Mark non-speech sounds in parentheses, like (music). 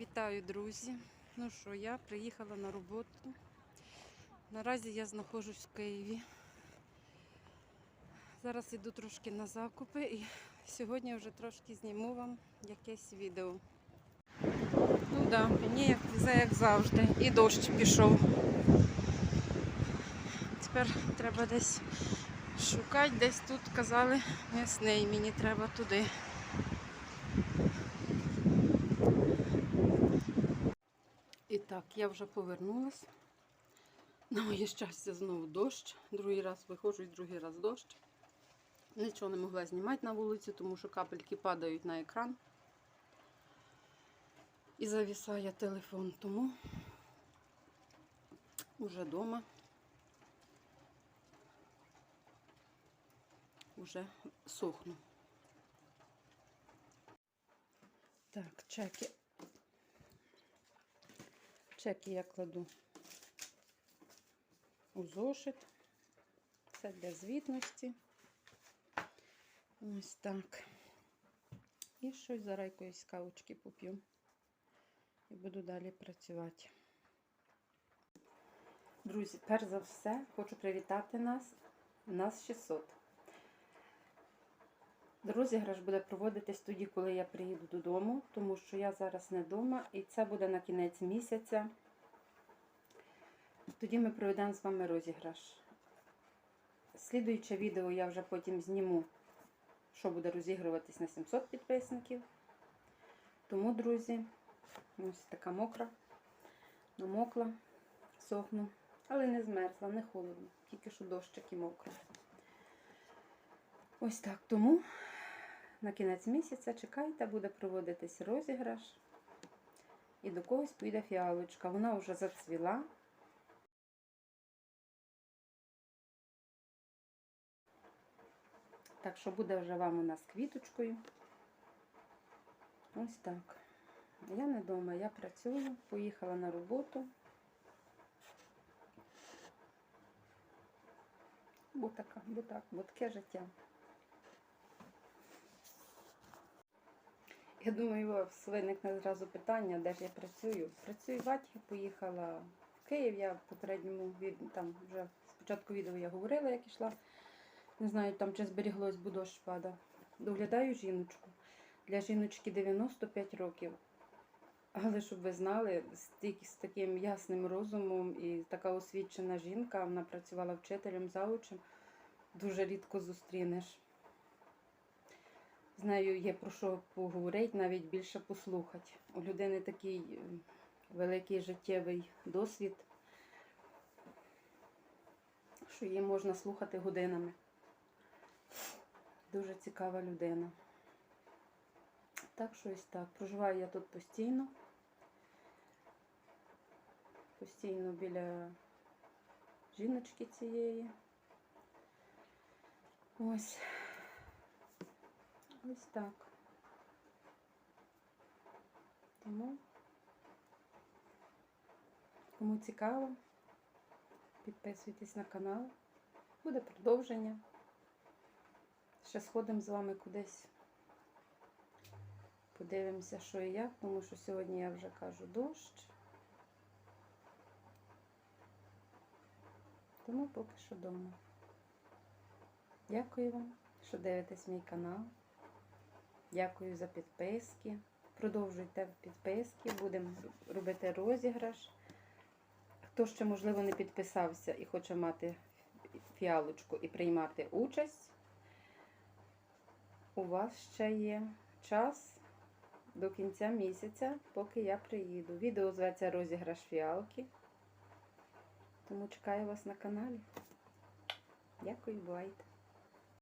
Вітаю, друзі. Ну що, я приїхала на роботу. Наразі я знаходжусь в Києві. Як іду трошки на закупи і сьогодні вже трошки зніму вам якесь відео. Ну так, да, мені як везе, як завжди. І дощ пішов. Тепер треба десь шукати, десь тут казали м'ясний, мені треба туди. І так, я вже повернулася. На (laughs) моє щастя, знову дощ. Другий раз виходжу і другий раз дощ. Нічого не могла знімати на вулиці, тому що капельки падають на екран. І завісає телефон, тому вже вдома. Уже сохну. Так, чеки. Чеки я кладу у зошит. Це для звітності. Ось так. І щось зараз якоїсь кавочки поп'ю. І буду далі працювати. Друзі, перш за все, хочу привітати нас. У нас 600. Розіграш буде проводитись тоді, коли я приїду додому, тому що я зараз не вдома, і це буде на кінець місяця. Тоді ми проведемо з вами розіграш. Слідуюче відео я вже потім зніму, що буде розігруватись на 700 підписників. Тому, друзі, ось така мокра, намокла, сохну, але не змерзла, не холодно, тільки що дощик і мокро. Ось так. Тому на кінець місяця чекайте, буде проводитись розіграш. І до когось піде фіалочка. Вона вже зацвіла. Так що буде вже вам у нас квіточкою. Ось так. Я не вдома, я працюю, поїхала на роботу. Бо така, бо так, бо таке життя. Я думаю, виникне зразу питання, де ж я працюю. Працювати я поїхала в Київ. Я в попередньому там вже спочатку відео я говорила, як йшла. Не знаю, там чи зберіглось, бо дощ падав. Доглядаю жіночку. Для жіночки 95 років. Але щоб ви знали, з таким ясним розумом і така освічена жінка, вона працювала вчителем, заучем, дуже рідко зустрінеш. З нею є про що поговорити, навіть більше послухати. У людини такий е, великий життєвий досвід, що її можна слухати годинами. Дуже цікава людина. Так що ось так. Проживаю я тут постійно. Постійно біля жіночки цієї. Ось. Ось так. Тому, кому цікаво, підписуйтесь на канал. Буде продовження. Ще сходимо з вами кудись. Подивимося, що і як, тому що сьогодні я вже кажу дощ. Тому поки що вдома. Дякую вам, що дивитесь мій канал. Дякую за підписки. Продовжуйте підписки, будемо робити розіграш. Хто ще, можливо, не підписався і хоче мати фіалочку і приймати участь, у вас ще є час до кінця місяця, поки я приїду. Відео зветься розіграш фіалки. Тому чекаю вас на каналі. Дякую, бувайте!